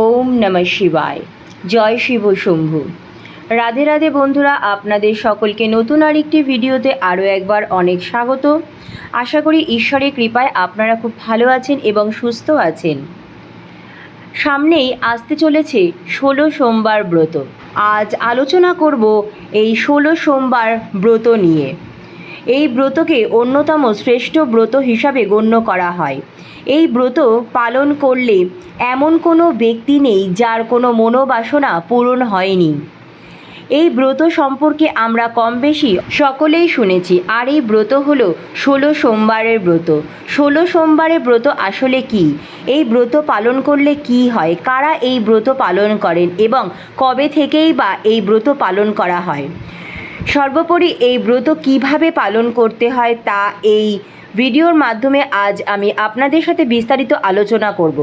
ওম নমঃ শিবায়। জয় শিব শম্ভু। রাধে রাধে বন্ধুরা, আপনাদের সকলকে নতুন আরেকটি ভিডিওতে আরও একবার অনেক স্বাগত। আশা করি ঈশ্বরের কৃপায় আপনারা খুব ভালো আছেন এবং সুস্থ আছেন। সামনেই আসতে চলেছে ষোলো সোমবার ব্রত। আজ আলোচনা করব এই ষোলো সোমবার ব্রত নিয়ে। এই ব্রতকে অন্যতম শ্রেষ্ঠ ব্রত হিসাবে গণ্য করা হয়। এই ব্রত পালন করলে এমন কোনো ব্যক্তি নেই যার কোনো মনোবাসনা পূরণ হয়নি। এই ব্রত সম্পর্কে আমরা কম বেশি সকলেই শুনেছি। আর এই ব্রত হলো ষোলো সোমবারের ব্রত। ষোলো সোমবারের ব্রত আসলে কি? এই ব্রত পালন করলে কি হয়? কারা এই ব্রত পালন করেন? এবং কবে থেকেই বা এই ব্রত পালন করা হয়? সর্বোপরি এই ব্রত কীভাবে পালন করতে হয় তা এই ভিডিওর মাধ্যমে আজ আমি আপনাদের সাথে বিস্তারিত আলোচনা করব।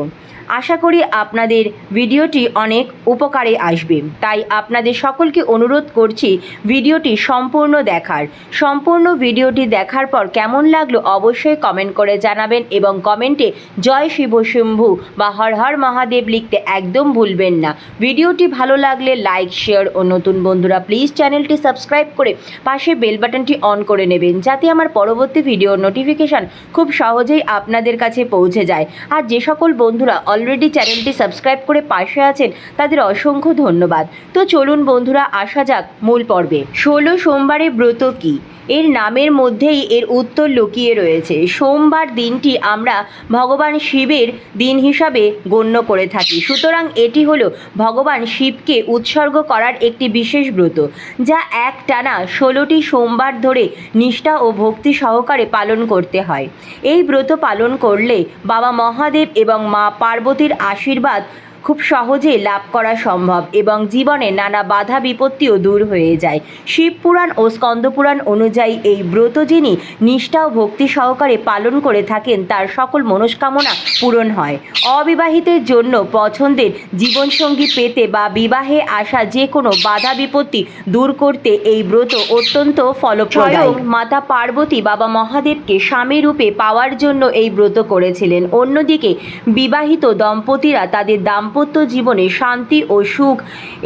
আশা করি আপনাদের ভিডিওটি অনেক উপকারে আসবে। তাই আপনাদের সকলকে অনুরোধ করছি ভিডিওটি সম্পূর্ণ দেখার। সম্পূর্ণ ভিডিওটি দেখার পর কেমন লাগল অবশ্যই কমেন্ট করে জানাবেন এবং কমেন্টে জয় শিব শম্ভু বা হর হর মহাদেব লিখতে একদম ভুলবেন না। ভিডিওটি ভালো লাগলে লাইক, শেয়ার ও নতুন বন্ধুরা প্লিজ চ্যানেলটি সাবস্ক্রাইব করে পাশে বেল বাটনটি অন করে নেবেন যাতে আমার পরবর্তী ভিডিওর নোটিফিকেশান খুব সহজেই আপনাদের কাছে পৌঁছে যায়। আর যে সকল বন্ধুরা অলরেডি চ্যানেলটি সাবস্ক্রাইব করে পাশে আছেন, তাদের অসংখ্য ধন্যবাদ। তো চলুন বন্ধুরা, আসা যাক মূল পর্বে। ষোলো সোমবারে ব্রত কী? এর নামের মধ্যেই এর উত্তর লুকিয়ে রয়েছে। সোমবার দিনটি আমরা ভগবান শিবের দিন হিসাবে গণ্য করে থাকি। সুতরাং এটি হলো ভগবান শিবকে উৎসর্গ করার একটি বিশেষ ব্রত, যা এক টানা ষোলোটি সোমবার ধরে নিষ্ঠা ও ভক্তি সহকারে পালন করতে হয়। এই ব্রত পালন করলে বাবা মহাদেব এবং মা পার্বতীর আশীর্বাদ খুব সহজে লাভ করা সম্ভব এবং জীবনে নানা বাধা বিপত্তিও দূর হয়ে যায়। শিবপুরাণ ও স্কন্দপুরাণ অনুযায়ী এই ব্রত যিনি নিষ্ঠা ও ভক্তি সহকারে পালন করে থাকেন তার সকল মনস্কামনা পূরণ হয়। অবিবাহিতের জন্য পছন্দের জীবনসঙ্গী পেতে বা বিবাহে আসা যে কোনো বাধা বিপত্তি দূর করতে এই ব্রত অত্যন্ত ফলপ্রদ মাতা পার্বতী বাবা মহাদেবকে স্বামী রূপে পাওয়ার জন্য এই ব্রত করেছিলেন। অন্যদিকে বিবাহিত দম্পতিরা তাদের দাম্পত্য জীবনে শান্তি ও সুখ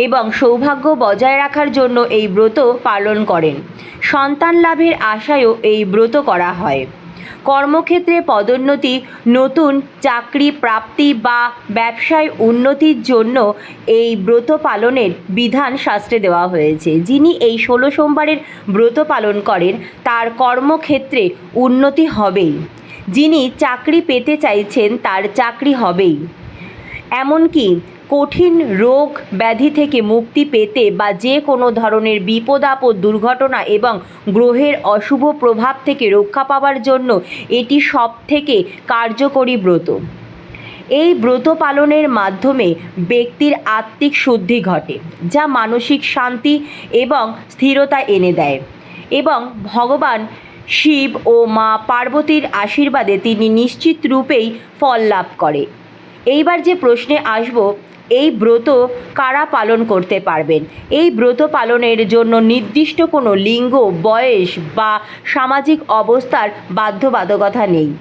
এবং সৌভাগ্য বজায় রাখার জন্য এই ব্রত পালন করেন। সন্তান লাভের আশায়ও এই ব্রত করা হয়। কর্মক্ষেত্রে পদোন্নতি, নতুন চাকরি প্রাপ্তি বা ব্যবসায় উন্নতির জন্য এই ব্রত পালনের বিধান শাস্ত্রে দেওয়া হয়েছে। যিনি এই ষোলো সোমবারের ব্রত পালন করেন, তার কর্মক্ষেত্রে উন্নতি হবেই। যিনি চাকরি পেতে চাইছেন, তার চাকরি হবেই। এমনকি কঠিন রোগ ব্যাধি থেকে মুক্তি পেতে বা যে কোনো ধরনের বিপদ আপদ দুর্ঘটনা এবং গ্রহের অশুভ প্রভাব থেকে রক্ষা পাওয়ার জন্য এটি সব থেকে কার্যকরী ব্রত। এই ব্রত পালনের মাধ্যমে ব্যক্তির আত্মিক শুদ্ধি ঘটে, যা মানসিক শান্তি এবং স্থিরতা এনে দেয় এবং ভগবান শিব ও মা পার্বতীর আশীর্বাদে তিনি নিশ্চিত রূপেই ফল লাভ করে। এইবার যে প্রশ্নে আসব, এই ব্রত কারা পালন করতে পারবেন? এই ব্রত পালনের জন্য নির্দিষ্ট কোনো লিঙ্গ, বয়স বা সামাজিক অবস্থার বাধ্যবাধকতা নেই।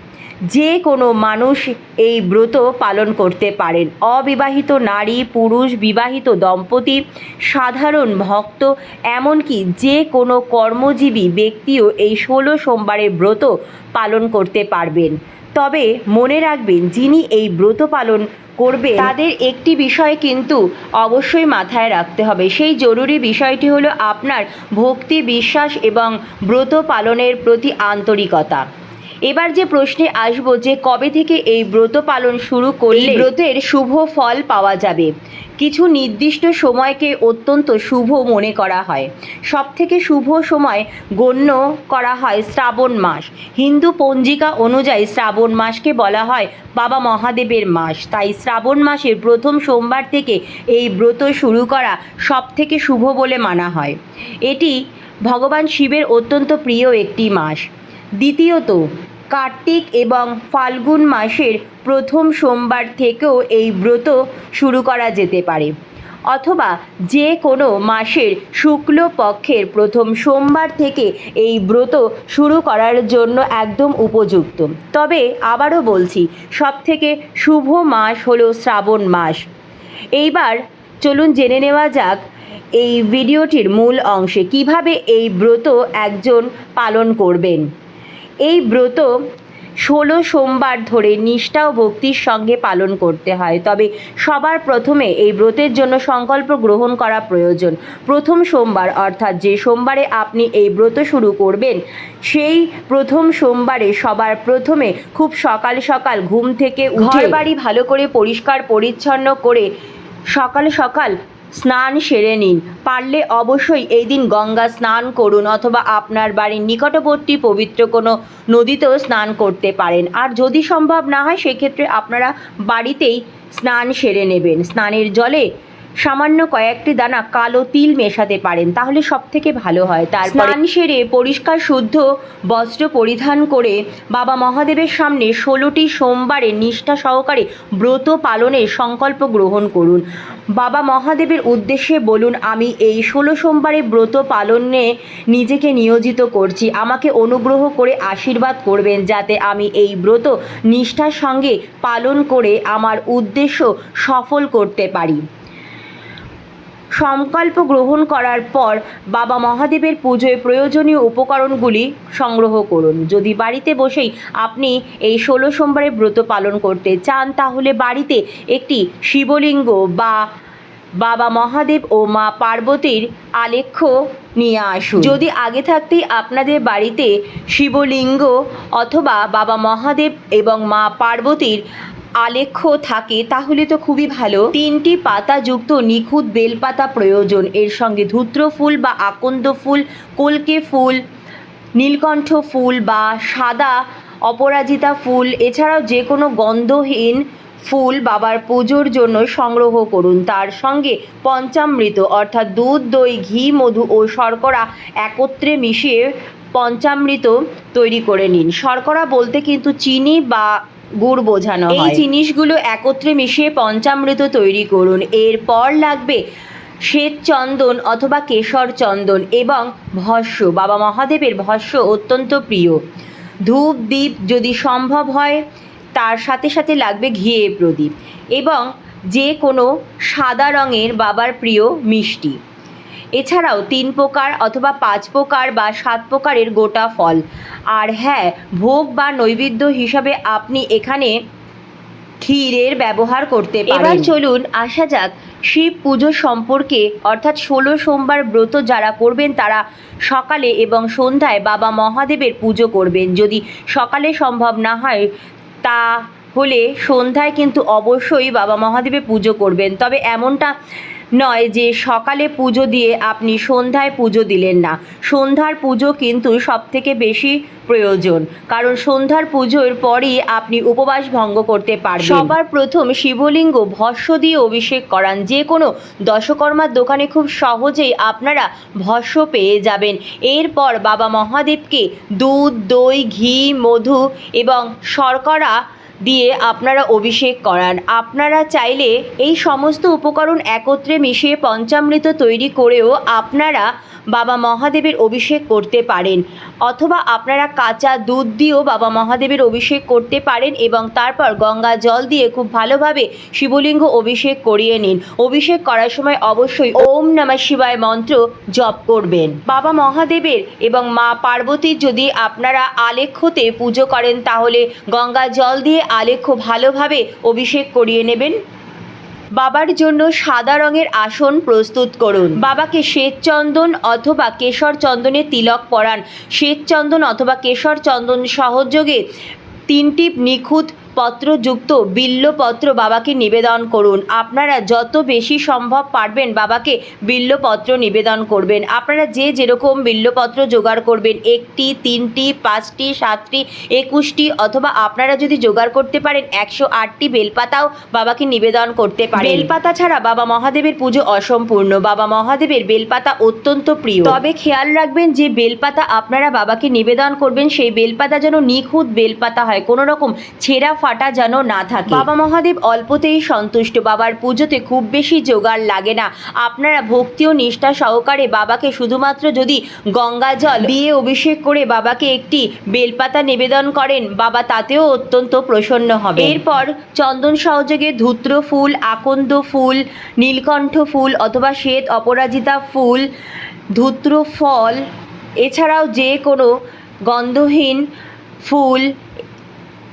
যে কোনো মানুষ এই ব্রত পালন করতে পারেন। অবিবাহিত নারী, পুরুষ, বিবাহিত দম্পতি, সাধারণ ভক্ত, এমনকি যে কোনো কর্মজীবী ব্যক্তিও এই ষোলো সোমবারের ব্রত পালন করতে পারবেন। তবে মনে রাখবেন, যিনি এই ব্রত পালন করবে তাদের একটি বিষয় কিন্তু অবশ্যই মাথায় রাখতে হবে। সেই জরুরি বিষয়টি হলো আপনার ভক্তি, বিশ্বাস এবং ব্রত পালনের প্রতি আন্তরিকতা। এবার যে প্রশ্নে আসব যে কবে থেকে এই ব্রত পালন শুরু করলে ব্রতের শুভ ফল পাওয়া যাবে? কিছু নির্দিষ্ট সময়কে অত্যন্ত শুভ মনে করা হয়। সব থেকে শুভ সময় গণ্য করা হয় শ্রাবণ মাস। হিন্দু পঞ্জিকা অনুযায়ী শ্রাবণ মাসকে বলা হয় বাবা মহাদেবের মাস। তাই শ্রাবণ মাসের প্রথম সোমবার থেকে এই ব্রত শুরু করা সব থেকে শুভ বলে মানা হয়। এটি ভগবান শিবের অত্যন্ত প্রিয় একটি মাস। দ্বিতীয়ত কার্তিক এবং ফাল্গুন মাসের প্রথম সোমবার থেকেও এই ব্রত শুরু করা যেতে পারে। অথবা যে কোনো মাসের শুক্ল পক্ষের প্রথম সোমবার থেকে এই ব্রত শুরু করার জন্য একদম উপযুক্ত। তবে আবারও বলছি, সবথেকে শুভ মাস হলো শ্রাবণ মাস। এইবার চলুন জেনে নেওয়া যাক এই ভিডিওটির মূল অংশে কীভাবে এই ব্রত একজন পালন করবেন। এই ব্রত ষোলো সোমবার ধরে নিষ্ঠা ও ভক্তির সঙ্গে পালন করতে হয়। তবে সবার প্রথমে এই ব্রতের জন্য সংকল্প গ্রহণ করা প্রয়োজন। প্রথম সোমবার, অর্থাৎ যে সোমবারে আপনি এই ব্রত শুরু করবেন, সেই প্রথম সোমবারে সবার প্রথমে খুব সকাল সকাল ঘুম থেকে ঘর বাড়ি ভালো করে পরিষ্কার, পরিচ্ছন্ন করে সকাল সকাল স্নান সেরে নিন। পারলে অবশ্যই এই দিন গঙ্গা স্নান করুন অথবা আপনার বাড়ির নিকটবর্তী পবিত্র কোনো নদীতেও স্নান করতে পারেন। আর যদি সম্ভব না হয়, সেক্ষেত্রে আপনারা বাড়িতেই স্নান সেরে নেবেন। স্নানের জলে সামান্য কয়েকটি দানা কালো তিল মেশাতে পারেন তাহলে সব থেকে ভালো হয়। তার স্নান সেরে পরিষ্কার শুদ্ধ বস্ত্র পরিধান করে বাবা মহাদেবের সামনে ষোলোটি সোমবারে নিষ্ঠা সহকারে ব্রত পালনের সংকল্প গ্রহণ করুন। বাবা মহাদেবের উদ্দেশ্যে বলুন আমি এই ষোলো সোমবারে ব্রত পালনে নিজেকে নিয়োজিত করছি। আমাকে অনুগ্রহ করে আশীর্বাদ করবেন যাতে আমি এই ব্রত নিষ্ঠার সঙ্গে পালন করে আমার উদ্দেশ্য সফল করতে পারি। সংকল্প গ্রহণ করার পর বাবা মহাদেবের পুজোয় প্রয়োজনীয় উপকরণগুলি সংগ্রহ করুন। যদি বাড়িতে বসেই আপনি এই ষোলো সোমবারে ব্রত পালন করতে চান, তাহলে বাড়িতে একটি শিবলিঙ্গ বা বাবা মহাদেব ও মা পার্বতীর আলেখ্য নিয়ে আসুন। যদি আগে থাকতেই আপনাদের বাড়িতে শিবলিঙ্গ অথবা বাবা মহাদেব এবং মা পার্বতীর আলেখ্য থাকে, তাহলে তো খুবই ভালো। তিনটি পাতাযুক্ত নিখুঁত বেলপাতা প্রয়োজন। এর সঙ্গে ধূত্র ফুল বা আকন্দ ফুল, কলকে ফুল, নীলকণ্ঠ ফুল বা সাদা অপরাজিতা ফুল, এছাড়াও যে কোনো গন্ধহীন ফুল বাবার পুজোর জন্য সংগ্রহ করুন। তার সঙ্গে পঞ্চামৃত, অর্থাৎ দুধ, দই, ঘি, মধু ও শর্করা একত্রে মিশিয়ে পঞ্চামৃত তৈরি করে নিন। শর্করা বলতে কিন্তু চিনি বা গুড় বোঝানো এই জিনিসগুলো একত্রে মিশিয়ে পঞ্চামৃত তৈরি করুন। এরপর লাগবে শ্বেত চন্দন অথবা কেশর চন্দন এবং ভস্য। বাবা মহাদেবের ভস্য অত্যন্ত প্রিয়। ধূপ দ্বীপ যদি সম্ভব হয় তার সাথে সাথে লাগবে ঘিয়ে প্রদীপ এবং যে কোনো সাদা রঙের বাবার প্রিয় মিষ্টি। এছাড়াও তিন প্রকার অথবা পাঁচ প্রকার বা সাত প্রকারের গোটা ফল। আর হ্যাঁ ভোগ বা নৈবেদ্য হিসাবে আপনি এখানে ক্ষীরের ব্যবহার করতে পারেন। এবার চলুন আসা যাক শিব পুজো সম্পর্কে। অর্থাৎ ষোলো সোমবার ব্রত যারা করবেন, তারা সকালে এবং সন্ধ্যায় বাবা মহাদেবের পুজো করবেন। যদি সকালে সম্ভব না হয় তা হলে সন্ধ্যায় কিন্তু অবশ্যই বাবা মহাদেবের পুজো করবেন। তবে এমনটা নয় যে সকালে পুজো দিয়ে আপনি সন্ধ্যায় পুজো দিলেন না। সন্ধ্যার পুজো কিন্তু সব থেকে বেশি প্রয়োজন। কারণ সন্ধ্যার পুজোর পরই আপনি উপবাস ভঙ্গ করতে পারবেন। সবার প্রথম শিবলিঙ্গ ভস্য দিয়ে অভিষেক করান। যে কোনো দশকর্মার দোকানে খুব সহজেই আপনারা ভস্য পেয়ে যাবেন। এরপর বাবা মহাদেবকে দুধ দই ঘি মধু এবং শর্করা দিয়ে আপনারা অভিষেক করান। আপনারা চাইলে এই সমস্ত উপকরণ একত্রে মিশিয়ে পঞ্চামৃত তৈরি করেও আপনারা বাবা মহাদেবের অভিষেক করতে পারেন। অথবা আপনারা কাঁচা দুধ দিয়েও বাবা মহাদেবের অভিষেক করতে পারেন এবং তারপর গঙ্গা জল দিয়ে খুব ভালোভাবে শিবলিঙ্গ অভিষেক করিয়ে নিন। অভিষেক করার সময় অবশ্যই ওম নমঃ শিবায় মন্ত্র জপ করবেন। বাবা মহাদেবের এবং মা পার্বতীর যদি আপনারা আলেখ্যতে পুজো করেন তাহলে গঙ্গা জল দিয়ে আলেখ্য ভালোভাবে অভিষেক করিয়ে নেবেন। বাবার জন্য সাদা রঙের আসন প্রস্তুত করুন। বাবাকে শ্বেত চন্দন অথবা কেশর চন্দনে তিলক পরান। শ্বেত চন্দন অথবা কেশর চন্দন সহযোগে তিনটি নিখুঁত পত্রযুক্ত বিল্লপত্র বাবাকে নিবেদন করুন। আপনারা যত বেশি সম্ভব পারবেন বাবাকে বিল্লপত্র নিবেদন করবেন। আপনারা যে যেরকম বিল্লপত্র জোগাড় করবেন, একটি, তিনটি, পাঁচটি, সাতটি, একুশটি, অথবা আপনারা যদি জোগাড় করতে পারেন, একশো আটটি বেলপাতাও বাবাকে নিবেদন করতে পারেন। বেলপাতা ছাড়া বাবা মহাদেবের পুজো অসম্পূর্ণ। বাবা মহাদেবের বেলপাতা অত্যন্ত প্রিয়। তবে খেয়াল রাখবেন যে বেলপাতা আপনারা বাবাকে নিবেদন করবেন, সেই বেলপাতা যেন নিখুঁত বেলপাতা হয়। কোনো রকম ছেঁড়া ফাটা যেন না থাকে। বাবা মহাদেব অল্পতেই সন্তুষ্ট। বাবার পুজোতে খুব বেশি জোগাড় লাগে না। আপনারা ভক্তি ও নিষ্ঠা সহকারে বাবাকে শুধুমাত্র যদি গঙ্গা জল দিয়ে অভিষেক করে বাবাকে একটি বেলপাতা নিবেদন করেন, বাবা তাতেও অত্যন্ত প্রসন্ন হবে এরপর চন্দন সহযোগে ধূত্র ফুল, আকন্দ ফুল, নীলকণ্ঠ ফুল অথবা শ্বেত অপরাজিতা ফুল, ধূত্র ফল, এছাড়াও যে কোনো গন্ধহীন ফুল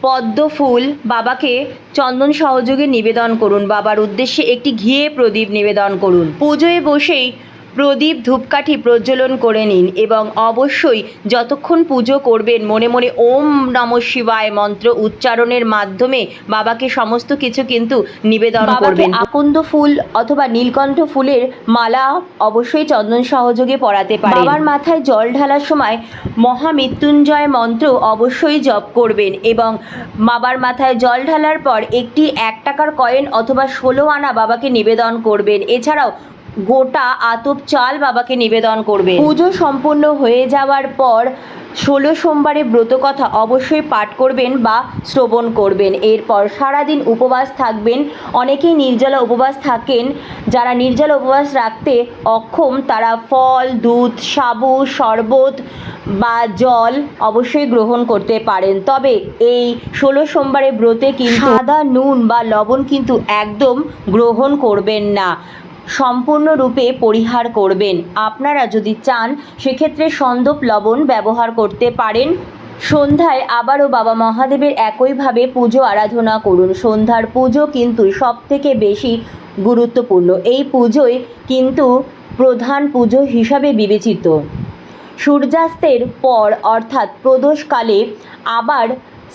পদ্ম ফুল বাবাকে চন্দন সহযোগে নিবেদন করুন। বাবার উদ্দেশ্যে একটি ঘিয়ে প্রদীপ নিবেদন করুন। পুজোয় বসেই প্রদীপ ধূপকাঠি প্রজ্বলন করে নিন এবং অবশ্যই যতক্ষণ পুজো করবেন মনে মনে ওম নম শিবায় মন্ত্র উচ্চারণের মাধ্যমে বাবাকে সমস্ত কিছু কিন্তু নিবেদন করবেন। আকন্দ ফুল অথবা নীলকণ্ঠ ফুলের মালা অবশ্যই চন্দন সহযোগে পরাতে পারেন। বাবার মাথায় জল ঢালার সময় মহামৃত্যুঞ্জয় মন্ত্র অবশ্যই জপ করবেন এবং বাবার মাথায় জল ঢালার পর একটি এক টাকার কয়েন অথবা ষোলো আনা বাবাকে নিবেদন করবেন। এছাড়াও গোটা আতপ চাল বাবাকে নিবেদন করবে। পুজো সম্পূর্ণ হয়ে যাওয়ার পর ষোলো সোমবারে ব্রত কথা অবশ্যই পাঠ করবেন বা শ্রবণ করবেন। এরপর সারাদিন উপবাস থাকবেন। অনেকেই নির্জলা উপবাস থাকেন। যারা নির্জলা উপবাস রাখতে অক্ষম, তারা ফল, দুধ, সাবু, শরবত বা জল অবশ্যই গ্রহণ করতে পারেন। তবে এই ষোলো সোমবারে ব্রতে কিন্তু সাদা নুন বা লবণ কিন্তু একদম গ্রহণ করবেন না। সম্পূর্ণরূপে পরিহার করবেন। আপনারা যদি চান, সেক্ষেত্রে সন্দপ লবণ ব্যবহার করতে পারেন। সন্ধ্যায় আবারও বাবা মহাদেবের একইভাবে পুজো আরাধনা করুন। সন্ধ্যার পুজো কিন্তু সব থেকে বেশি গুরুত্বপূর্ণ। এই পুজোয় কিন্তু প্রধান পুজো হিসাবে বিবেচিত। সূর্যাস্তের পর অর্থাৎ প্রদোষকালে আবার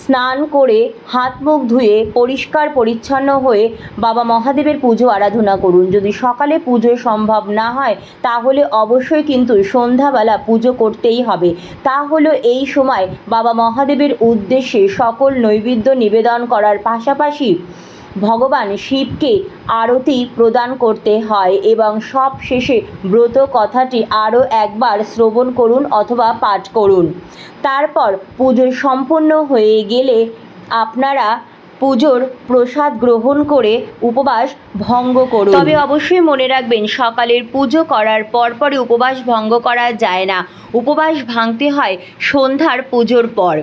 স্নান করে হাত মুখ ধুয়ে পরিষ্কার পরিচ্ছন্ন হয়ে বাবা মহাদেবের পুজো আরাধনা করুন। যদি সকালে পুজো সম্ভব না হয়, তাহলে অবশ্যই কিন্তু সন্ধ্যাবেলা পুজো করতেই হবে। তা হলো এই সময় বাবা মহাদেবের উদ্দেশ্যে সকল নৈবেদ্য নিবেদন করার পাশাপাশি ভগবান শিবকে আরতি প্রদান করতে হয় এবং সব শেষে ব্রত কথাটি আরও একবার শ্রবণ করুন অথবা পাঠ করুন। তারপর পুজো সম্পন্ন হয়ে গেলে আপনারা পুজোর প্রসাদ গ্রহণ করে উপবাস ভঙ্গ করুন। তবে অবশ্যই মনে রাখবেন, সকালের পুজো করার পরপরই উপবাস ভঙ্গ করা যায় না। উপবাস ভাঙতে হয় সন্ধ্যার পুজোর পর।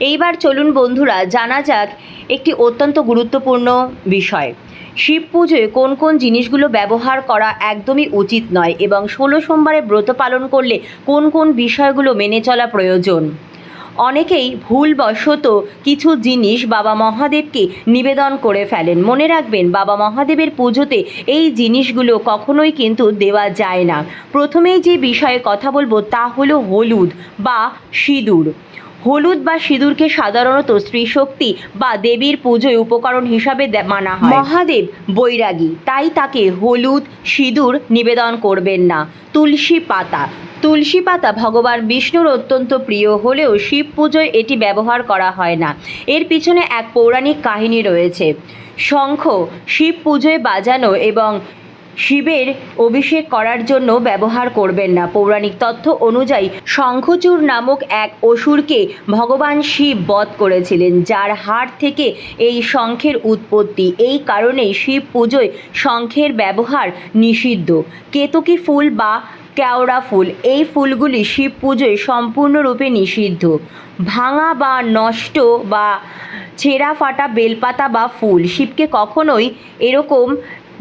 এইবার চলুন বন্ধুরা, জানা যাক একটি অত্যন্ত গুরুত্বপূর্ণ বিষয়। শিব পুজোয় কোন কোন জিনিসগুলো ব্যবহার করা একদমই উচিত নয় এবং ষোলো সোমবারে ব্রত পালন করলে কোন কোন বিষয়গুলো মেনে চলা প্রয়োজন? অনেকেই ভুলবশত কিছু জিনিস বাবা মহাদেবকে নিবেদন করে ফেলেন। মনে রাখবেন, বাবা মহাদেবের পুজোতে এই জিনিসগুলো কখনোই কিন্তু দেওয়া যায় না। প্রথমেই যে বিষয়ে কথা বলব তা হলো হলুদ বা সিঁদুর। হলুদ বা সিঁদুরকে সাধারণত স্ত্রী শক্তি বা দেবীর পুজোয় উপকরণ হিসাবে মানা হয়। মহাদেব বৈরাগী, তাই তাকে হলুদ, সিঁদুর নিবেদন করবেন না। তুলসী পাতা তুলসী পাতা ভগবান বিষ্ণুর অত্যন্ত প্রিয় হলেও শিব পুজোয় এটি ব্যবহার করা হয় না। এর পিছনে এক পৌরাণিক কাহিনী রয়েছে। শঙ্খ শিব পুজোয় বাজানো এবং শিবের অভিষেক করার জন্য ব্যবহার করবেন না। পৌরাণিক তথ্য অনুযায়ী শঙ্খচূড় নামক এক অসুরকে ভগবান শিব বধ করেছিলেন, যার হাড় থেকে এই শঙ্খের উৎপত্তি। এই কারণেই শিব পুজোয় শঙ্খের ব্যবহার নিষিদ্ধ। কেতকী ফুল বা কেওড়া ফুল, এই ফুলগুলি শিব পুজোয় সম্পূর্ণরূপে নিষিদ্ধ। ভাঙা বা নষ্ট বা ছেঁড়া ফাটা বেলপাতা বা ফুল, শিবকে কখনোই এরকম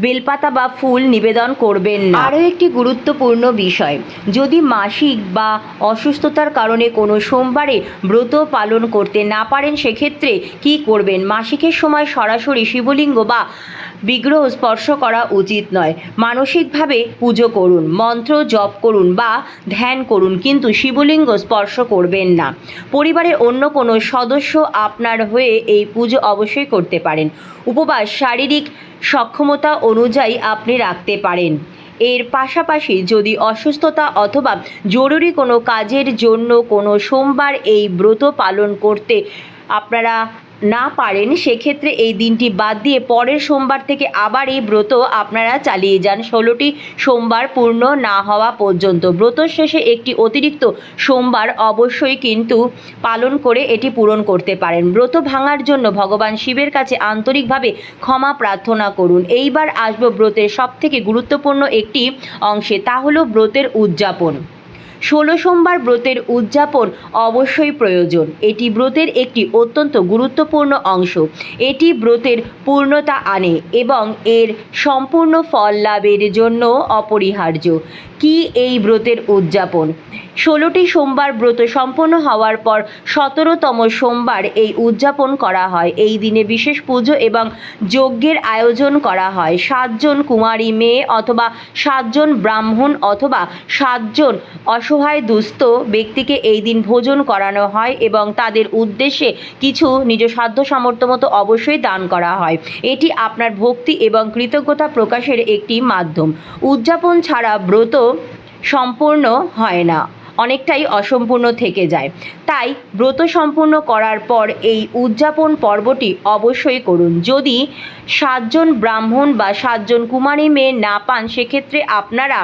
বেলপাতা বা ফুল নিবেদন করবেন না। আরও একটি গুরুত্বপূর্ণ বিষয়, যদি মাসিক বা অসুস্থতার কারণে কোনো সোমবারে ব্রত পালন করতে না পারেন, সেক্ষেত্রে কি করবেন? মাসিকের সময় সরাসরি শিবলিঙ্গ বা বিগ্রহ স্পর্শ করা উচিত নয়। মানসিকভাবে পুজো করুন, মন্ত্র জপ করুন বা ধ্যান করুন, কিন্তু শিবলিঙ্গ স্পর্শ করবেন না। পরিবারের অন্য কোনো সদস্য আপনার হয়ে এই পুজো অবশ্যই করতে পারেন। উপবাস, শারীরিক সক্ষমতা অনুযায়ী আপনি রাখতে পারেন। এর পাশাপাশি যদি অসুস্থতা অথবা জরুরি কোনো কাজের জন্য কোনো সোমবার এই ব্রত পালন করতে আপনারা না পারেন, সেক্ষেত্রে এই দিনটি বাদ দিয়ে পরের সোমবার থেকে আবার এই ব্রত আপনারা চালিয়ে যান। ষোলোটি সোমবার পূর্ণ না হওয়া পর্যন্ত। ব্রত শেষে একটি অতিরিক্ত সোমবার অবশ্যই কিন্তু পালন করে এটি পূরণ করতে পারেন। ব্রত ভাঙার জন্য ভগবান শিবের কাছে আন্তরিকভাবে ক্ষমা প্রার্থনা করুন। এইবার আসব ব্রতের সবথেকে গুরুত্বপূর্ণ একটি অংশে, তা হলো ব্রতের উদযাপন। ষোলো সোমবার ব্রতের উদযাপন অবশ্যই প্রয়োজন। এটি ব্রতের একটি অত্যন্ত গুরুত্বপূর্ণ অংশ। এটি ব্রতের পূর্ণতা আনে এবং এর সম্পূর্ণ ফল লাভের জন্য অপরিহার্য। কি এই ব্রতের উদযাপন? ষোলোটি সোমবার ব্রত সম্পন্ন হওয়ার পর সতেরোতম সোমবার এই উদযাপন করা হয়। এই দিনে বিশেষ পুজো এবং যজ্ঞের আয়োজন করা হয়। সাতজন কুমারী মেয়ে অথবা সাতজন ব্রাহ্মণ অথবা সাতজন অসহায় দুস্থ ব্যক্তিকে এই দিন ভোজন করানো হয় এবং তাদের উদ্দেশ্যে কিছু নিজ সাধ্য সামর্থ্য মতো অবশ্যই দান করা হয়। এটি আপনার ভক্তি এবং কৃতজ্ঞতা প্রকাশের একটি মাধ্যম। উদযাপন ছাড়া ব্রত সম্পূর্ণ হয় না, অনেকটাই অসম্পূর্ণ থেকে যায়। তাই ব্রত সম্পূর্ণ করার পর এই উদযাপন পর্বটি অবশ্যই করুন। যদি সাতজন ব্রাহ্মণ বা সাতজন কুমারী মেয়ে না পান, সেক্ষেত্রে আপনারা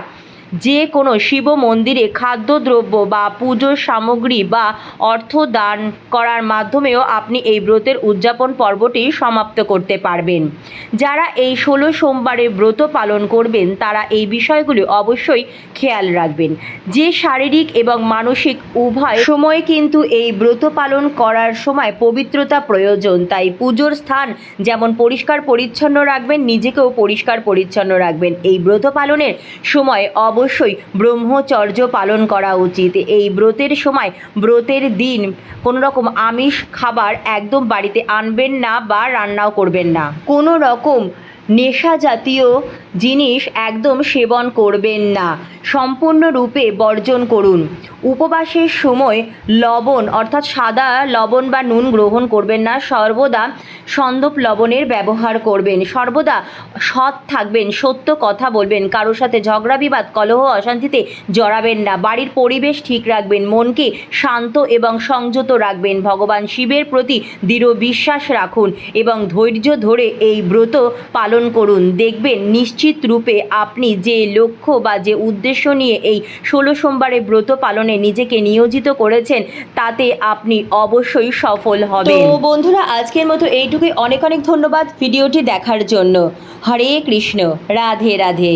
যে কোনো শিব মন্দিরে খাদ্যদ্রব্য বা পুজোর সামগ্রী বা অর্থ দান করার মাধ্যমেও আপনি এই ব্রতের উদযাপন পর্বটি সমাপ্ত করতে পারবেন। যারা এই ষোলো সোমবারে ব্রত পালন করবেন, তারা এই বিষয়গুলি অবশ্যই খেয়াল রাখবেন। যে শারীরিক এবং মানসিক উভয় সময় কিন্তু এই ব্রত পালন করার সময় পবিত্রতা প্রয়োজন। তাই পুজোর স্থান যেমন পরিষ্কার পরিচ্ছন্ন রাখবেন, নিজেকেও পরিষ্কার পরিচ্ছন্ন রাখবেন। এই ব্রত পালনের সময় অবশ্যই ব্রহ্মচর্য পালন করা উচিত। এই ব্রতের সময়, ব্রতের দিন কোনো রকম আমিষ খাবার একদম বাড়িতে আনবেন না বা রান্নাও করবেন না। কোনো রকম নেশা জাতীয় জিনিস একদম সেবন করবেন না। সম্পূর্ণরূপে বর্জন করুন। উপবাসের সময় লবণ, অর্থাৎ সাদা লবণ বা নুন গ্রহণ করবেন না। সর্বদা সন্দপ লবণের ব্যবহার করবেন। সর্বদা সৎ থাকবেন, সত্য কথা বলবেন। কারোর সাথে ঝগড়া, বিবাদ, কলহ, অশান্তিতে জড়াবেন না। বাড়ির পরিবেশ ঠিক রাখবেন, মনকে শান্ত এবং সংযত রাখবেন। ভগবান শিবের প্রতি দৃঢ় বিশ্বাস রাখুন এবং ধৈর্য ধরে এই ব্রত পালন করুন। দেখবেন নিশ্চিত রূপে আপনি যে লক্ষ্য বা যে উদ্দেশ্য নিয়ে এই ষোলো সোমবারে ব্রত পালনে নিজেকে নিয়োজিত করেছেন, তাতে আপনি অবশ্যই সফল হবেন। তো বন্ধুরা, আজকের মতো এইটুকুই। অনেক অনেক ধন্যবাদ ভিডিওটি দেখার জন্য। হরে কৃষ্ণ। রাধে রাধে।